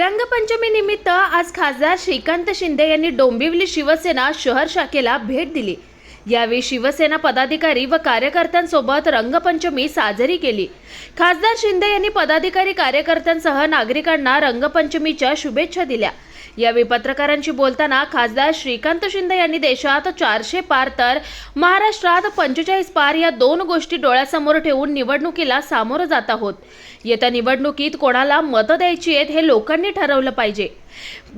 रंगपंचमी निमित्त आज खासदार श्रीकांत शिंदे यांनी डोंबिवली शिवसेना शहर शाखेला भेट दिली. यावेळी शिवसेना पदाधिकारी व कार्यकर्त्यांसोबत रंगपंचमी साजरी केली. खासदार शिंदे यांनी पदाधिकारी कार्यकर्त्यांसह नागरिकांना रंगपंचमीच्या शुभेच्छा दिल्या. यावेळी पत्रकारांशी बोलताना खासदार श्रीकांत शिंदे यांनी देशात चारशे पार तर महाराष्ट्रात पंचेचाळीस पार या दोन गोष्टी डोळ्यासमोर ठेवून निवडणुकीला सामोरं जात आहोत. येत्या निवडणुकीत कोणाला मतं द्यायची आहेत हे लोकांनी ठरवलं पाहिजे.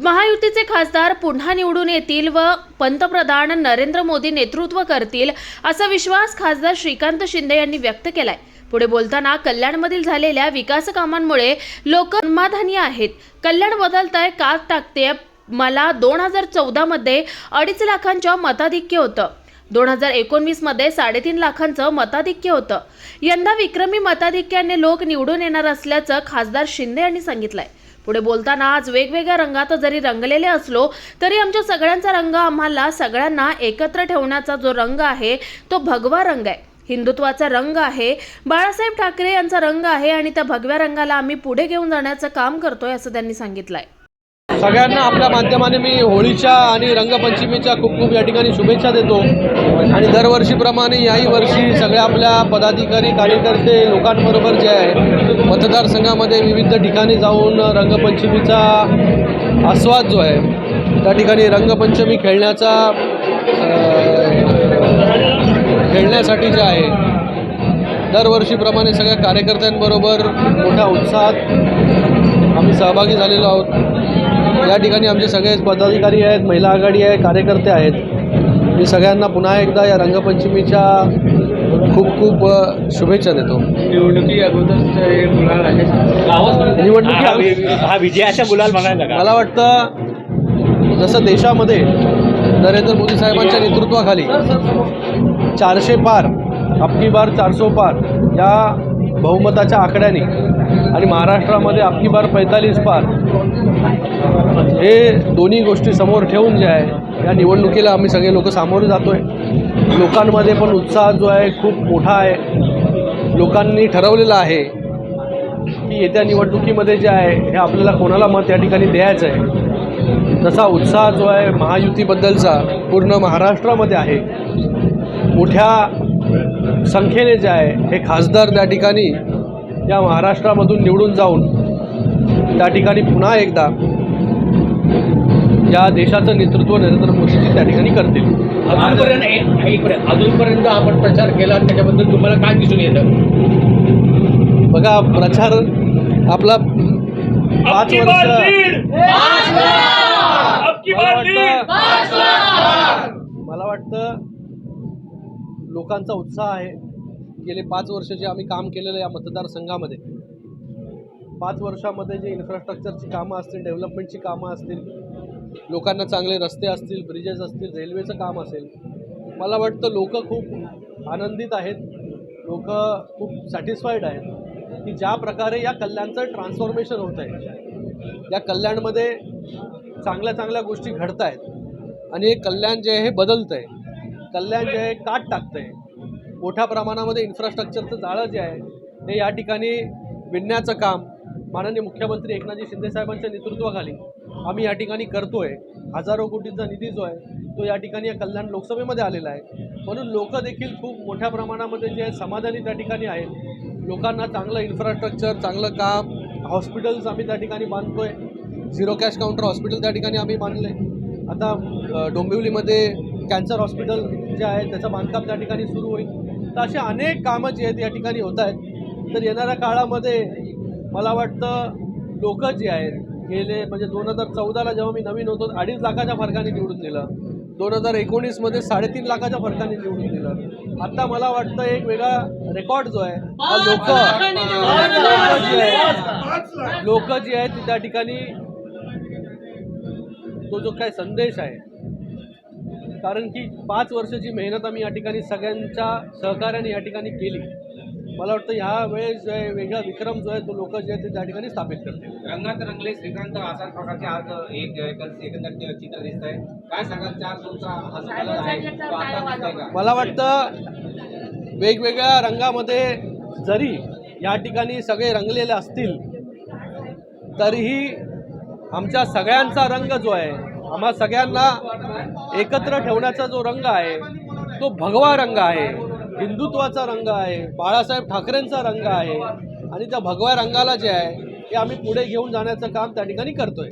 महायुतीचे खासदार पुन्हा निवडून येतील व पंतप्रधान नरेंद्र मोदी नेतृत्व करतील असा विश्वास खासदार श्रीकांत शिंदे यांनी व्यक्त केलाय. पुढे बोलताना कल्याणमधील झालेल्या विकास कामांमुळे लोक समाधानी आहेत. कल्याण बदलताय कात टाकते मला दोन हजार चौदामध्ये अडीच लाखांच्या मताधिक्य होतं. दोन हजार एकोणवीसमध्ये साडेतीन लाखांचं मताधिक्य होतं. यंदा विक्रमी मताधिक्याने लोक निवडून येणार असल्याचं खासदार शिंदे यांनी सांगितलंय. पुढे बोलताना आज वेगवेगळ्या रंगात जरी रंगलेले असलो तरी आमच्या सगळ्यांचा रंग आम्हाला सगळ्यांना एकत्र ठेवण्याचा जो रंग आहे तो भगवा रंग आहे. हिंदुत्वाचा रंग आहे बाळासाहेब ठाकरे यांचा रंग आहे आणि त्या भगव्या रंगाला आम्ही पुढे घेऊन जाण्याचं काम करतोय असं त्यांनी सांगितलंय. सगळ्यांना आपल्या माध्यमाने मी होळीच्या आणि रंगपंचमीच्या खूप खूप या ठिकाणी शुभेच्छा देतो. आणि दरवर्षीप्रमाणे याही वर्षी सगळ्या आपल्या पदाधिकारी कार्यकर्ते लोकांबरोबर जे आहे मतदारसंघामध्ये विविध ठिकाणी जाऊन रंगपंचमीचा आस्वाद जो आहे त्या ठिकाणी रंगपंचमी खेळण्याचा खेळण्यासाठी जे आहे दरवर्षीप्रमाणे सगळ्या कार्यकर्त्यांबरोबर मोठ्या उत्साहात आम्ही सहभागी झालेलो आहोत. या ठिकाणी आमचे सगळे पदाधिकारी आहेत महिला आघाडी आहे कार्यकर्ते आहेत. मी सगळ्यांना पुन्हा एकदा या रंगपंचमीच्या खूप खूप शुभेच्छा देतो. निवडणुकी निवडणुकी हा वि- विजयाचा गुलाल म्हणायला मला वाटतं जसं देशामध्ये नरेंद्र मोदी साहेबांच्या नेतृत्वाखाली चारशे पार अबकी बार चारसो पार या बहुमताच्या आकड्याने आणि महाराष्ट्रामध्ये अबकी बार पैतालीस पार हे दोन्ही गोष्टी समोर ठेवून जे आहे या निवडणुकीला आम्ही सगळे लोक सामोरे जातो आहे लोकांमध्ये पण उत्साह जो आहे खूप मोठा आहे. लोकांनी ठरवलेलं आहे की येत्या निवडणुकीमध्ये जे आहे हे आपल्याला कोणाला मत या ठिकाणी द्यायचं आहे. तसा उत्साह जो आहे महायुतीबद्दलचा पूर्ण महाराष्ट्रामध्ये आहे. मोठ्या संख्येने जे आहे हे खासदार त्या ठिकाणी या महाराष्ट्रामधून निवडून जाऊन त्या ठिकाणी पुन्हा एकदा या देशाचं नेतृत्व नरेंद्र मोदीजी त्या ठिकाणी करतील. अजूनपर्यंत अजूनपर्यंत आपण प्रचार केला त्याच्याबद्दल तुम्हाला काय दिसून येतं? बघा प्रचार आपला पाच वर्ष मला वाटतं मला वाटतं लोकांचा उत्साह आहे. गेले पाच वर्ष जे आम्ही काम केलेलं या मतदारसंघामध्ये पाच वर्षामध्ये जे इन्फ्रास्ट्रक्चरची कामं असतील डेव्हलपमेंटची कामं असतील लोकांना चांगले रस्ते असतील ब्रिजेस असतील रेल्वेचं काम असेल मला वाटतं लोक खूप आनंदित आहेत लोक खूप सॅटिस्फाईड आहेत की ज्या प्रकारे या कल्याणचं ट्रान्सफॉर्मेशन होत आहे. या कल्याणमध्ये चांगल्या चांगल्या गोष्टी घडत आहेत आणि हे कल्याण जे आहे हे बदलतं आहे कल्याण जे आहे काट टाकतं आहे मोठ्या प्रमाणामध्ये इन्फ्रास्ट्रक्चरचं जाळं जे आहे हे या ठिकाणी विणण्याचं काम माननीय मुख्यमंत्री एकनाथजी शिंदेसाहेबांच्या नेतृत्वाखाली आम्ही या ठिकाणी करतो आहे हजारो कोटींचा निधी जो आहे तो या ठिकाणी या कल्याण लोकसभेमध्ये आलेला आहे. म्हणून लोक देखील खूप मोठ्या प्रमाणामध्ये जे आहे समाधानी त्या ठिकाणी आहेत. लोकांना चांगलं इन्फ्रास्ट्रक्चर चांगलं काम हॉस्पिटल्स आम्ही त्या ठिकाणी बांधतो आहे झिरो कॅश काउंटर हॉस्पिटल त्या ठिकाणी आम्ही बांधले. आता डोंबिवलीमध्ये कॅन्सर हॉस्पिटल जे आहे त्याचं बांधकाम त्या ठिकाणी सुरू होईल. तर असे अनेक कामं जी आहेत या ठिकाणी होत आहेत. तर येणाऱ्या काळामध्ये मला वाटतं लोक जे आहेत गेले म्हणजे दोन हजार चौदाला जेव्हा मी नवीन होतो अडीच लाखाच्या फरकाने निवडून दिलं. दोन हजार एकोणीसमध्ये साडेतीन लाखाच्या फरकाने निवडून दिलं. आता मला वाटतं एक वेगळा रेकॉर्ड जो आहे हा लोक लोक जे आहेत लोक जी आहेत ती त्या ठिकाणी तो जो काय संदेश आहे कारण की पाच वर्षाची मेहनत आम्ही या ठिकाणी सगळ्यांच्या सहकार्याने या ठिकाणी केली. मला वाटतं ह्या वेळेस जो आहे वेगळा विक्रम जो आहे तो लोक जे आहेत ते त्या ठिकाणी स्थापित करतील. रंगात रंगले श्रीकांत अशा प्रकारचे आज एक एकंदर चित्र दिसत आहे काय सांगाल चार दिवसा हा जो कलर आहे तो आता दिसतोय का? मला वाटतं वेगवेगळ्या रंगामध्ये जरी या ठिकाणी सगळे रंगलेले असतील तरीही आमच्या सगळ्यांचा रंग जो आहे आम्हा सगळ्यांना एकत्र ठेवण्याचा जो रंग आहे तो भगवा रंग आहे. हिंदुत्वाचा रंग आहे बाळासाहेब ठाकरेंचा रंग आहे आणि त्या भगव्या रंगाला जे आहे ते आम्ही पुढे घेऊन जाण्याचं काम त्या ठिकाणी करतोय.